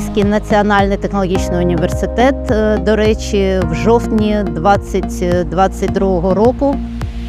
Одеський національний технологічний університет, е, до речі, в жовтні 2022 року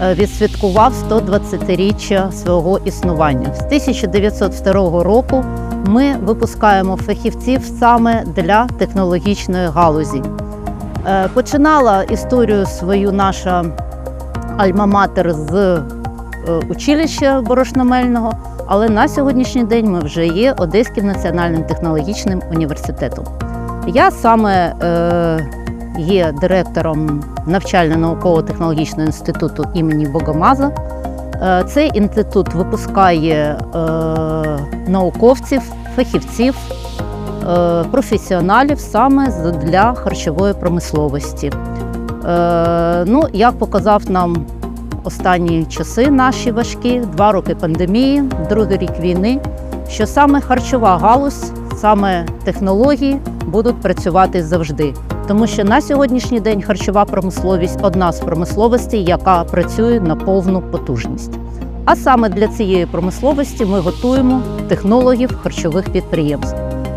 е, відсвяткував 120-річчя свого існування. З 1902 року ми випускаємо фахівців саме для технологічної галузі. Е, Починала історію свою наша альма-матер з училища борошномельного, але на сьогоднішній день ми вже є Одеським національним технологічним університетом. Я саме е, є директором навчально-науково-технологічного інституту імені Богомаза. Е, Цей інститут випускає е, науковців, фахівців, е, професіоналів саме для харчової промисловості. Е, Ну, як показав нам останні часи наші важкі, два роки пандемії, другий рік війни, що саме харчова галузь, саме технології будуть працювати завжди. Тому що на сьогоднішній день харчова промисловість одна з промисловостей, яка працює на повну потужність. А саме для цієї промисловості ми готуємо технологів харчових підприємств.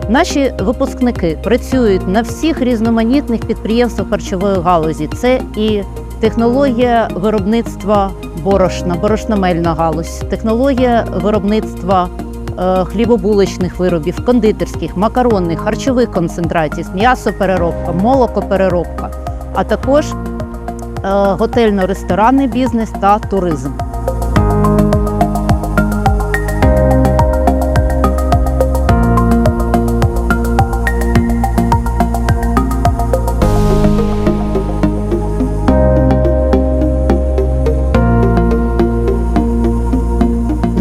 Наші випускники працюють на всіх різноманітних підприємствах харчової галузі. Це і технологія виробництва борошна, борошномельна галузь, технологія виробництва е, хлібобуличних виробів, кондитерських, макаронних, харчових концентрацій, м'ясопереробка, молокопереробка, а також е, готельно-ресторанний бізнес та туризм.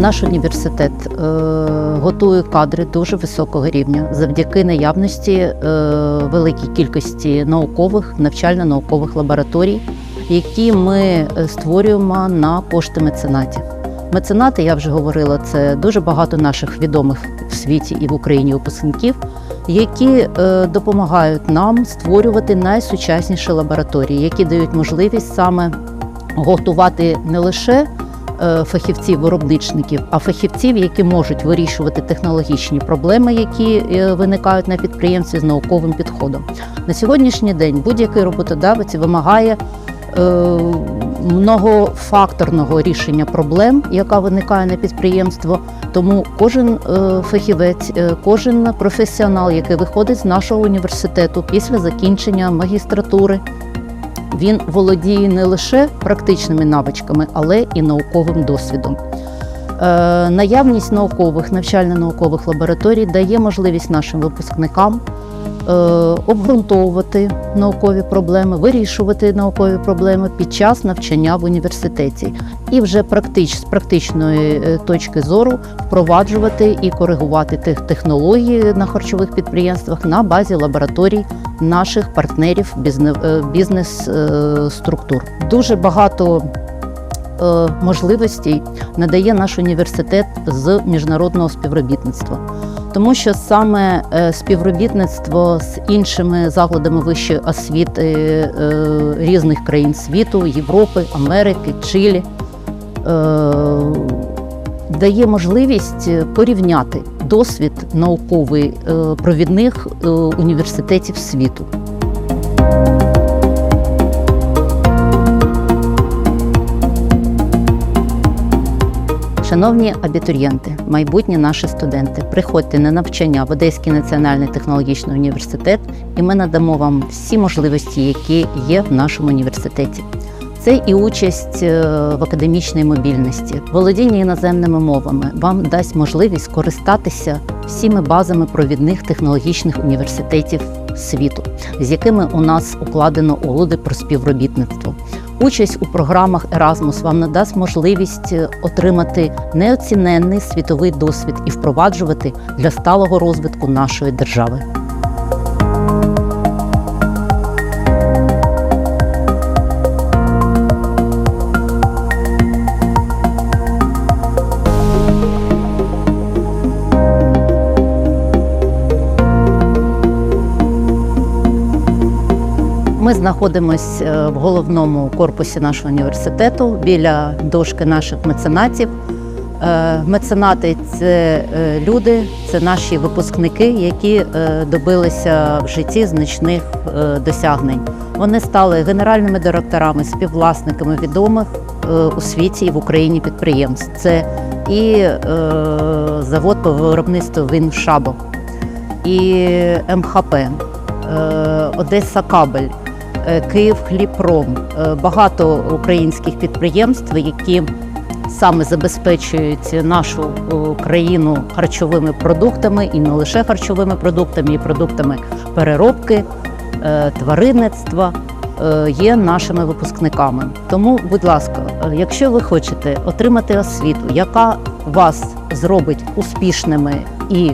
Наш університет е, готує кадри дуже високого рівня завдяки наявності е, великій кількості наукових навчально-наукових лабораторій, які ми е, створюємо на кошти меценатів. Меценати, я вже говорила, це дуже багато наших відомих в світі і в Україні випускників, які допомагають нам створювати найсучасніші лабораторії, які дають можливість саме готувати не лише е, фахівців виробничників, а фахівців, які можуть вирішувати технологічні проблеми, які е, виникають на підприємстві з науковим підходом. На сьогоднішній день будь-який роботодавець вимагає е, многофакторного рішення проблем, яка виникає на підприємство. Тому кожен фахівець, кожен професіонал, який виходить з нашого університету після закінчення магістратури, він володіє не лише практичними навичками, але і науковим досвідом. Е, Наявність наукових, навчально-наукових лабораторій дає можливість нашим випускникам обґрунтовувати наукові проблеми, вирішувати наукові проблеми під час навчання в університеті і вже практич, з практичної е, точки зору впроваджувати і коригувати тих технології на харчових підприємствах на базі лабораторій наших партнерів е, бізнес-структур. Дуже багато е, можливостей надає наш університет з міжнародного співробітництва. Тому що саме е, співробітництво з іншими закладами вищої освіти е, різних країн світу, Європи, Америки, Чилі е, дає можливість порівняти досвід науковий провідних університетів світу. Шановні абітурієнти, майбутні наші студенти, приходьте на навчання в Одеський національний технологічний університет, і ми надамо вам всі можливості, які є в нашому університеті. Це і участь е, в академічній мобільності, володіння іноземними мовами вам дасть можливість користатися всіми базами провідних технологічних університетів світу, з якими у нас укладено угоди про співробітництво. Участь у програмах Erasmus вам надасть можливість е, отримати неоціненний світовий досвід і впроваджувати для сталого розвитку нашої держави. Ми знаходимося в головному корпусі нашого університету біля дошки наших меценатів. Е, Меценати це е, люди, це наші випускники, які е, добилися в житті значних е, досягнень. Вони стали генеральними директорами, співвласниками відомих е, у світі і в Україні підприємств. Це і е, завод по виробництву він Шабок, і МХП, е, Одеса Кабель, е, Київ Хліпром, е, багато українських підприємств, які саме забезпечують нашу е, країну харчовими продуктами і не лише харчовими продуктами, і продуктами переробки, тваринництва. Є нашими випускниками. Тому, будь ласка, якщо ви хочете отримати освіту, яка вас зробить успішними і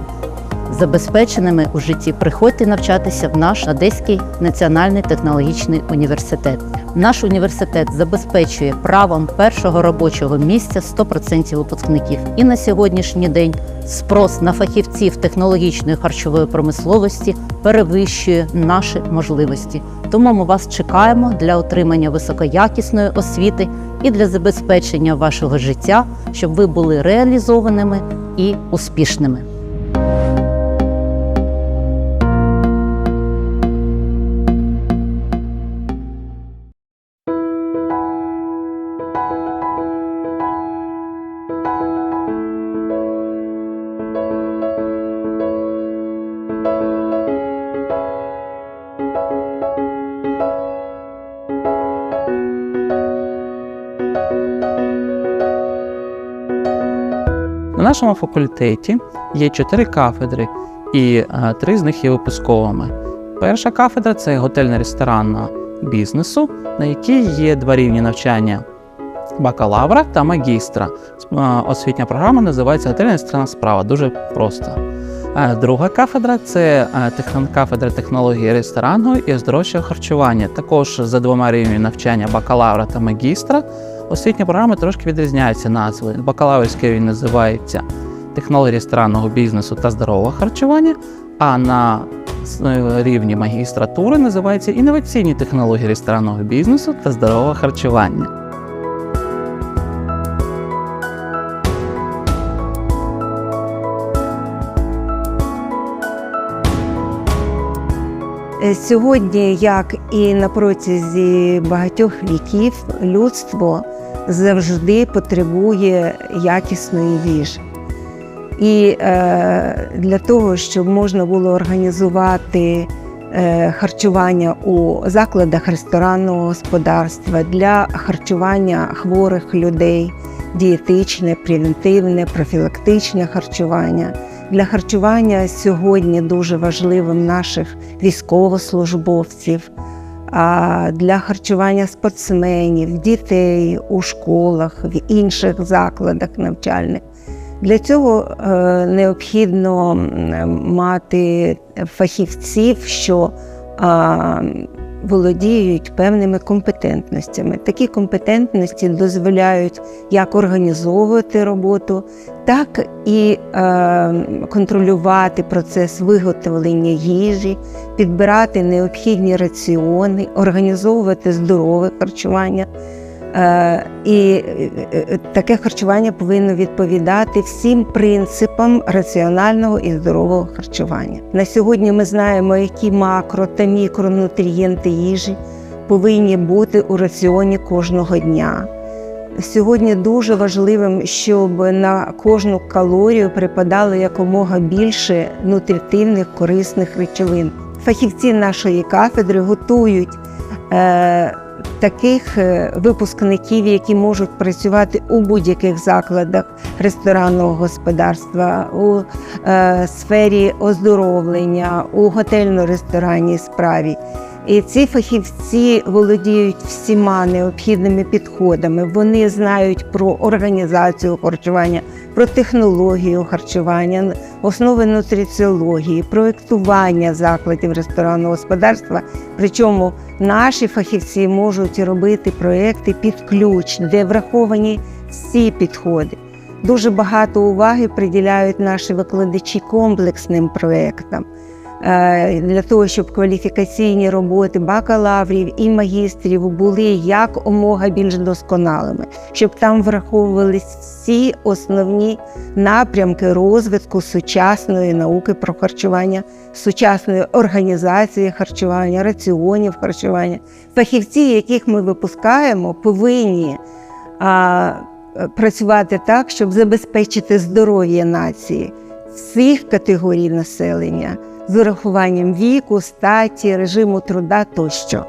забезпеченими у житті, приходьте навчатися в наш Одеський національний технологічний університет. Наш університет забезпечує правом першого робочого місця 100% випускників. І на сьогоднішній день спрос на фахівців технологічної харчової промисловості перевищує наші можливості. Тому ми вас чекаємо для отримання високоякісної освіти і для забезпечення вашого життя, щоб ви були реалізованими і успішними. Нашому факультеті є чотири кафедри, і е, три з них є випусковими. Перша кафедра це готельно-ресторанного бізнесу, на якій є два рівні навчання бакалавра та магістра. Е, Освітня програма називається готельна ресторанна справа. Дуже просто. Е, Друга кафедра це кафедра технології ресторанного і оздоровчого харчування. Також за двома рівнями навчання бакалавра та магістра. Освітні програми трошки відрізняються назви. Бакалаврський він називається технології ресторанного бізнесу та здорового харчування, а на е, рівні магістратури називається інноваційні технології ресторанного бізнесу та здорового харчування. Е, Сьогодні, як і на протязі багатьох віків, людство завжди потребує якісної їжі. І е, для того, щоб можна було організувати е, харчування у закладах ресторанного господарства для харчування хворих людей, дієтичне, превентивне, профілактичне харчування. Для харчування сьогодні дуже важливим наших військовослужбовців, для харчування спортсменів, дітей у школах, в інших закладах навчальних. Для цього е, необхідно мати фахівців, що володіють певними компетентностями. Такі компетентності дозволяють як організовувати роботу, так і е, контролювати процес виготовлення їжі, підбирати необхідні раціони, організовувати здорове харчування. Е, І е, е, таке харчування повинно відповідати всім принципам раціонального і здорового харчування. На сьогодні ми знаємо, які макро та мікронутрієнти їжі повинні бути у раціоні кожного дня. Сьогодні дуже важливим, щоб на кожну калорію припадало якомога більше нутритивних корисних речовин. Фахівці нашої кафедри готують таких е, випускників, які можуть працювати у будь-яких закладах ресторанного господарства, у е, сфері оздоровлення, у готельно-ресторанній справі. І ці фахівці володіють всіма необхідними підходами. Вони знають про організацію харчування, про технологію харчування, основи нутриціології, проєктування закладів ресторанного господарства. Причому наші фахівці можуть робити проекти під ключ, де враховані всі підходи. Дуже багато уваги приділяють наші викладачі комплексним проектам. Е, для того, щоб кваліфікаційні роботи бакалаврів і магістрів були як омога більш досконалими, щоб там враховувались всі основні напрямки розвитку сучасної науки про харчування, сучасної організації харчування, раціонів харчування. Фахівці, яких ми випускаємо, повинні а, працювати так, щоб забезпечити здоров'я нації всіх категорій населення з урахуванням віку, статі, режиму труда тощо.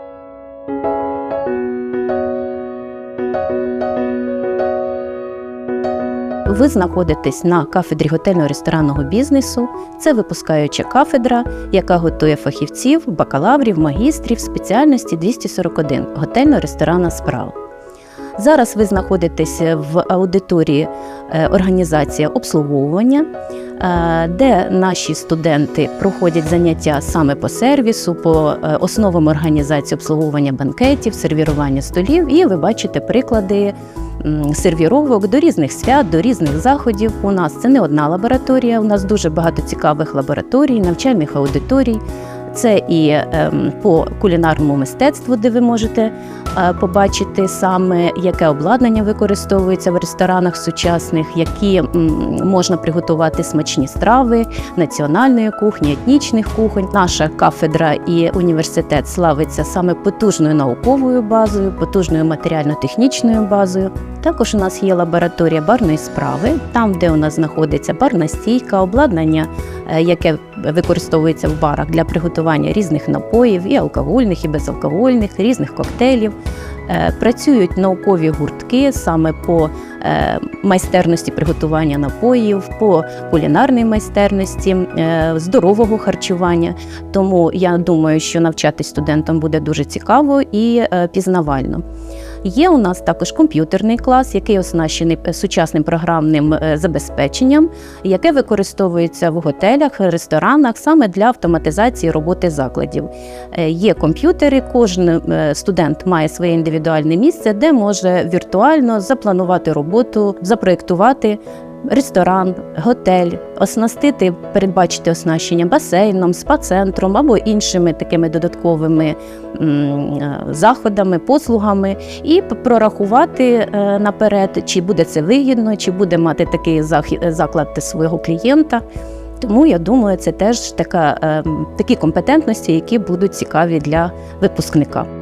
Ви знаходитесь на кафедрі готельно-ресторанного бізнесу. Це випускаюча кафедра, яка готує фахівців, бакалаврів, магістрів спеціальності 241 готельно-ресторанна справа. Зараз ви знаходитесь в аудиторії е, організація обслуговування, е, де наші студенти проходять заняття саме по сервісу, по е, основам організації обслуговування банкетів, сервірування столів. І ви бачите приклади сервіровок до різних свят, до різних заходів. У нас це не одна лабораторія. У нас дуже багато цікавих лабораторій, навчальних аудиторій. Це і ем, по кулінарному мистецтву, де ви можете побачити саме яке обладнання використовується в ресторанах сучасних, які можна приготувати смачні страви національної кухні, етнічних кухонь. Наша кафедра і університет славиться саме потужною науковою базою, потужною матеріально-технічною базою. Також у нас є лабораторія барної справи, там, де у нас знаходиться барна стійка, обладнання, е, яке використовується в барах для приготування різних напоїв, і алкогольних, і безалкогольних, різних коктейлів. Е, Працюють наукові гуртки саме по е, майстерності приготування напоїв, по кулінарній майстерності, е, здорового харчування. Тому я думаю, що навчатись студентам буде дуже цікаво і пізнавально. Є у нас також комп'ютерний клас, який оснащений е, сучасним програмним е, забезпеченням, яке використовується в готелях, ресторанах саме для автоматизації роботи закладів. Е, Є комп'ютери, кожен студент має своє індивідуальне місце, де може віртуально запланувати роботу, запроєктувати. Ресторан, готель, оснастити, передбачити оснащення басейном, спа-центром або іншими такими додатковими е, заходами, послугами, і прорахувати е, наперед, чи буде це вигідно, чи буде мати такий захи- заклад свого клієнта. Тому я думаю, це теж така, е, такі компетентності, які будуть цікаві для випускника.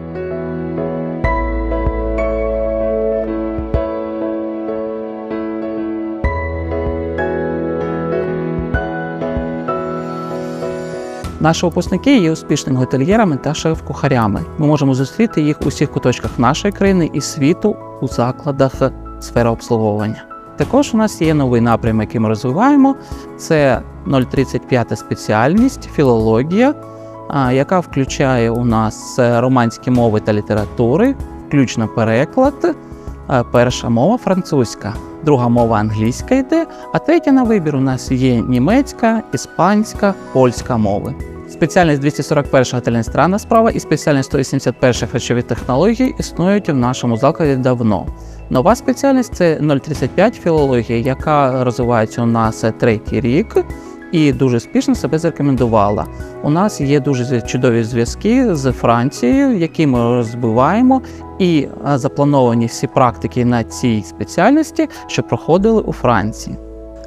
Наші випускники є успішними готельєрами та шеф-кухарями. Ми можемо зустріти їх у всіх куточках нашої країни і світу у закладах сфери обслуговування. Також у нас є новий напрям, який ми розвиваємо. Це 035 спеціальність філологія, яка включає у нас романські мови та літератури, включно переклад. Перша мова французька, друга мова англійська йде, а третя на вибір у нас є німецька, іспанська, польська мови. Спеціальність 241 готельна странна справа і спеціальність 181 харчові технології існують в нашому закладі давно. Нова спеціальність це 035 філологія, яка розвивається у нас третій рік і дуже успішно себе зарекомендувала. У нас є дуже чудові зв'язки з Францією, які ми розбиваємо, і е, заплановані всі практики на цій спеціальності, що проходили у Франції.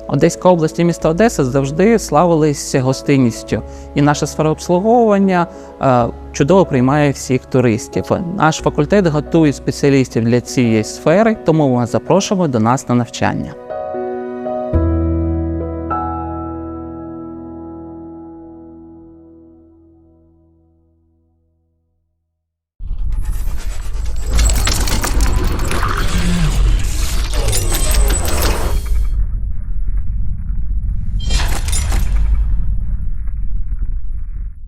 Одеська область і місто Одеса завжди славились гостинністю, і наша сфера обслуговування е, чудово приймає всіх туристів. Наш факультет готує спеціалістів для цієї сфери, тому ми запрошуємо до нас на навчання.